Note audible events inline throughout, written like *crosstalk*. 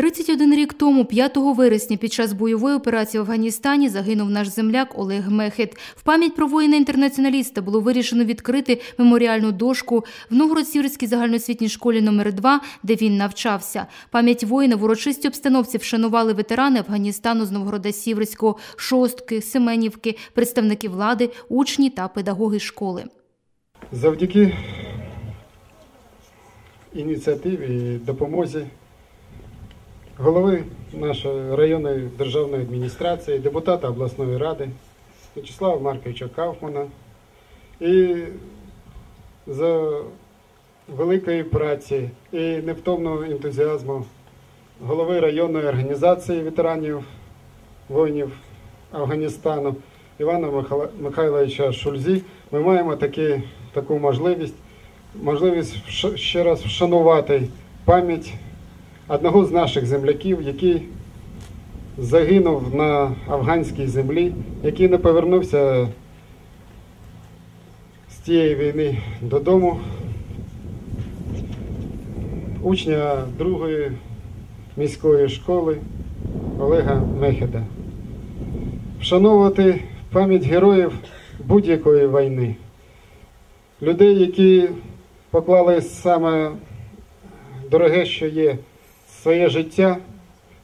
31 рік тому, 5 вересня, під час бойової операції в Афганістані загинув наш земляк Олег Мехет. В пам'ять про воїна-інтернаціоналіста було вирішено відкрити меморіальну дошку в Новгород-Сіверській загальноосвітній школі номер 2 де він навчався. Пам'ять воїна в урочистій обстановці вшанували ветерани Афганістану з Новгорода Сіверського, Шостки, Семенівки, представники влади, учні та педагоги школи. Завдяки ініціативі і допомозі голови нашої районної державної адміністрації, депутата обласної ради Вячеслава Марковича Кауфмана. І за великої праці і невтомного ентузіазму голови районної організації ветеранів воїнів Афганістану Івана Михайловича Шульзі, ми маємо таки, таку можливість, можливість ще раз вшанувати пам'ять одного з наших земляків, який загинув на афганській землі, який не повернувся з тієї війни додому. Учня другої міської школи Олега Мехеда. Вшановувати пам'ять героїв будь-якої війни, людей, які поклали саме дороге, що є своє життя,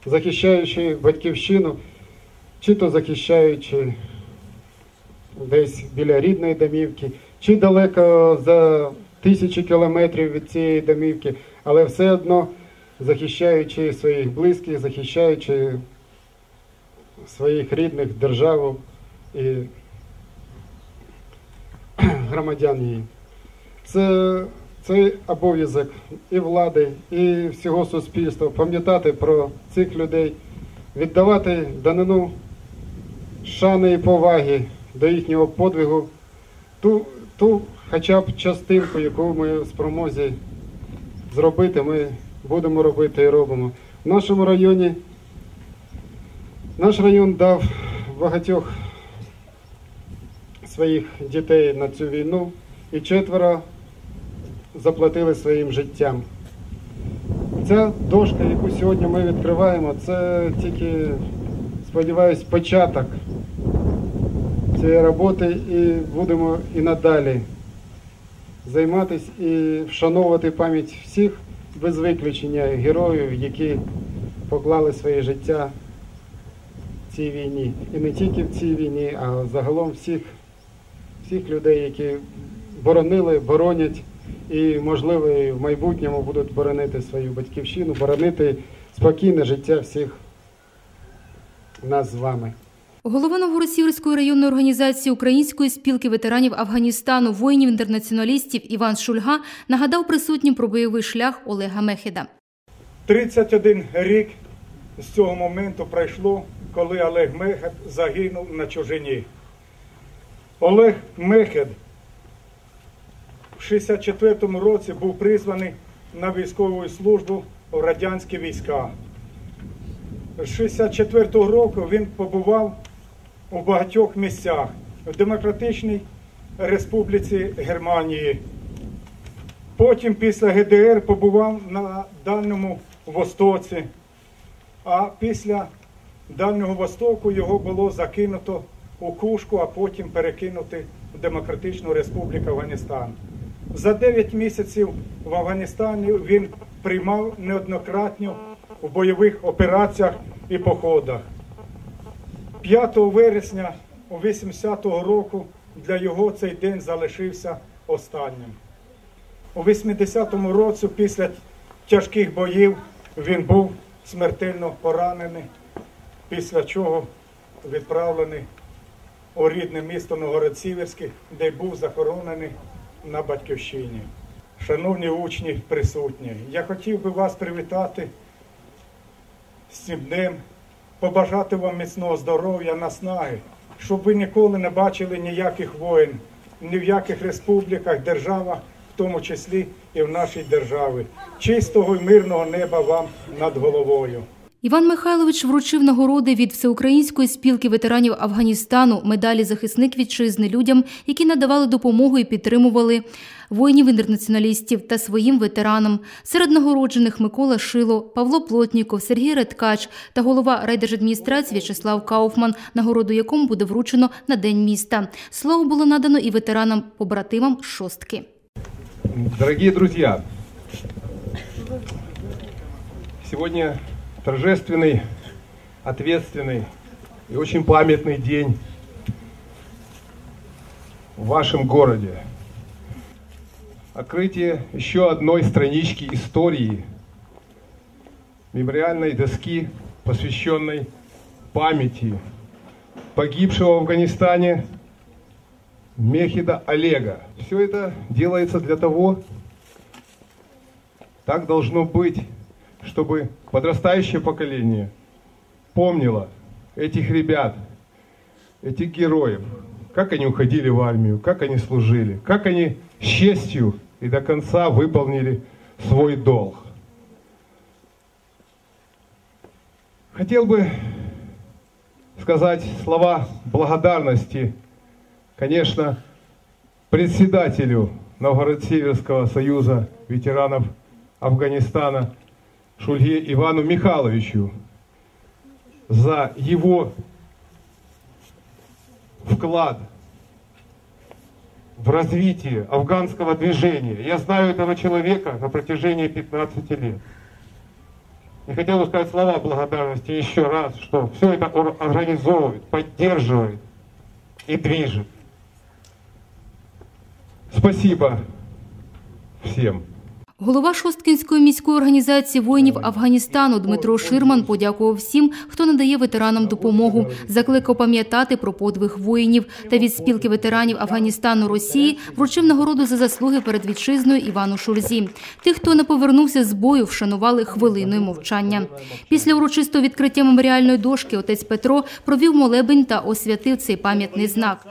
захищаючи батьківщину, чи то захищаючи десь біля рідної домівки, чи далеко за тисячі кілометрів від цієї домівки, але все одно захищаючи своїх близьких, захищаючи своїх рідних, державу і *clears throat* громадян її. Це цей обов'язок і влади, і всього суспільства пам'ятати про цих людей, віддавати данину шани і поваги до їхнього подвигу, ту, ту хоча б частинку, яку ми в спромозі зробити, ми будемо робити і робимо. В нашому районі наш район дав багатьох своїх дітей на цю війну і четверо заплатили своїм життям. Ця дошка, яку сьогодні ми відкриваємо, це тільки, сподіваюсь, початок цієї роботи і будемо і надалі займатися і вшановувати пам'ять всіх без виключення героїв, які поклали своє життя в цій війні. І не тільки в цій війні, а загалом всіх, всіх людей, які боронили, боронять і, можливо, в майбутньому будуть боронити свою батьківщину, боронити спокійне життя всіх нас з вами. Голова Новгород-Сіверської районної організації Української спілки ветеранів Афганістану, воїнів-інтернаціоналістів Іван Шульга нагадав присутнім про бойовий шлях Олега Мехеда. 31 рік з цього моменту пройшло, коли Олег Мехед загинув на чужині. Олег Мехед 64-му році був призваний на військову службу в радянські війська. З 64-го року він побував у багатьох місцях в Демократичній Республіці Германії. Потім після ГДР побував на Дальньому Востоці, а після Дальнього Востоку його було закинуто у Кушку, а потім перекинути в Демократичну Республіку Афганістан. За 9 місяців в Афганістані він приймав неоднократно у бойових операціях і походах. 5 вересня 80-го року для його цей день залишився останнім. У 80-му році після тяжких боїв він був смертельно поранений, після чого відправлений у рідне місто Новгород-Сіверський, де був захоронений на батьківщині. Шановні учні присутні, я хотів би вас привітати з цим днем, побажати вам міцного здоров'я, наснаги, щоб ви ніколи не бачили ніяких воїн, ні в яких республіках, державах, в тому числі і в нашій державі. Чистого і мирного неба вам над головою. Іван Михайлович вручив нагороди від Всеукраїнської спілки ветеранів Афганістану, медалі захисник вітчизни людям, які надавали допомогу і підтримували воїнів-інтернаціоналістів та своїм ветеранам. Серед нагороджених Микола Шило, Павло Плотніков, Сергій Редкач та голова райдержадміністрації В'ячеслав Кауфман, нагороду якому буде вручено на День міста. Слово було надано і ветеранам-побратимам шостки. Дорогие друзья, сегодня торжественный, ответственный и очень памятный день в вашем городе. Открытие еще одной странички истории мемориальной доски, посвященной памяти погибшего в Афганистане Мехида Олега. Все это делается для того, так должно быть, чтобы подрастающее поколение помнило этих ребят, этих героев, как они уходили в армию, как они служили, как они с честью и до конца выполнили свой долг. Хотел бы сказать слова благодарности конечно, председателю Новгород-Северского союза ветеранов Афганистана Шульге Ивану Михайловичу за его вклад в развитие афганского движения. Я знаю этого человека на протяжении 15 лет. И хотел бы сказать слова благодарности еще раз, что все это организовывает, поддерживает и движет. Спасибо всем. Голова Шосткінської міської організації воїнів Афганістану Дмитро Ширман подякував всім, хто надає ветеранам допомогу, закликав пам'ятати про подвиг воїнів та від спілки ветеранів Афганістану Росії вручив нагороду за заслуги перед вітчизною Івану Шурзі. Тих, хто не повернувся з бою, вшанували хвилиною мовчання. Після урочистого відкриття меморіальної дошки отець Петро провів молебень та освятив цей пам'ятний знак.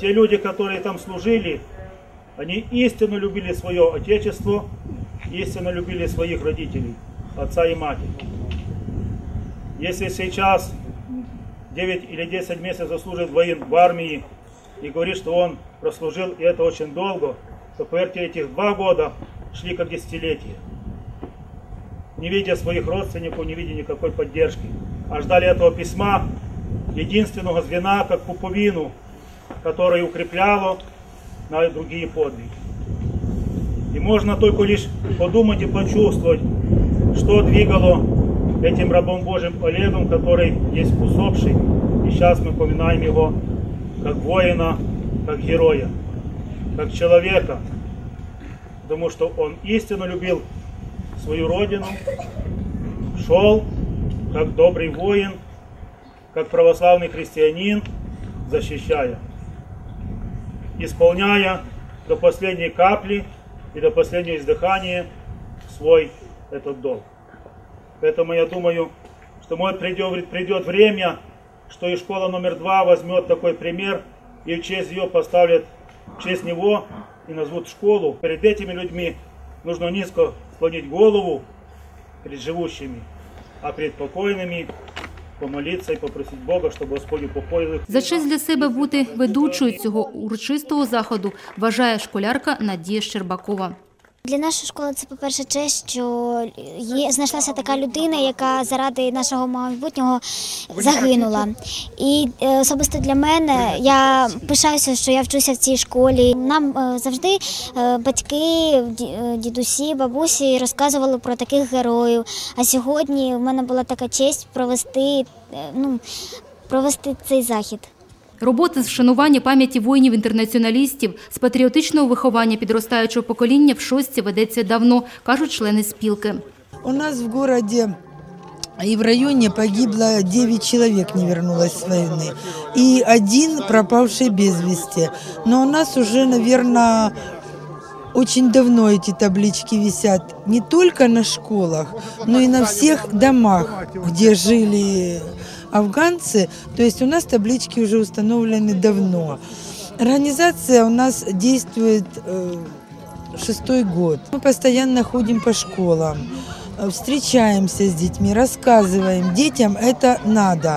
Те люди, которые там служили, они истинно любили свое отечество, истинно любили своих родителей, отца и мать. Если сейчас 9 или 10 месяцев служит воин в армии и говорит, что он прослужил, и это очень долго, то поверьте, этих два года шли как десятилетия. Не видя своих родственников, не видя никакой поддержки. А ждали этого письма, единственного звена, как пуповину, которое укрепляло на другие подвиги. И можно только лишь подумать и почувствовать, что двигало этим рабом Божьим Олегом, который есть усопший. И сейчас мы поминаем его как воина, как героя, как человека, потому что он истинно любил свою родину, шел как добрый воин, как православный христианин, защищая исполняя до последней капли и до последнего издыхания свой этот долг. Поэтому я думаю, что может придет, придет время, что и школа номер два возьмет такой пример и в честь ее поставят в честь него и назовут школу. Перед этими людьми нужно низко склонить голову перед живущими, а перед покойными помолитися і попросіть Бога, щоб Господь упокоїли. За честь для себе бути ведучою цього урочистого заходу вважає школярка Надія Щербакова. Для нашої школи це, по-перше, честь, що є знайшлася така людина, яка заради нашого майбутнього загинула. І е, особисто для мене я пишаюся, що я вчуся в цій школі. Нам е, завжди е, батьки, дідусі, бабусі розказували про таких героїв. А сьогодні в мене була така честь провести, ну, провести цей захід. Робота з вшанування пам'яті воїнів-інтернаціоналістів з патріотичного виховання підростаючого покоління в шостці ведеться давно, кажуть члени спілки. У нас в городе и в районе погибло 9 человек, не вернулось с войны. И один пропавший без вести. Но у нас уже, наверное, очень давно эти таблички висят не только на школах, но и на всех домах, где жили афганцы. То есть у нас таблички уже установлены давно. Организация у нас действует э, шестой год. Мы постоянно ходим по школам. э, встречаемся с детьми, рассказываем. Детям это надо.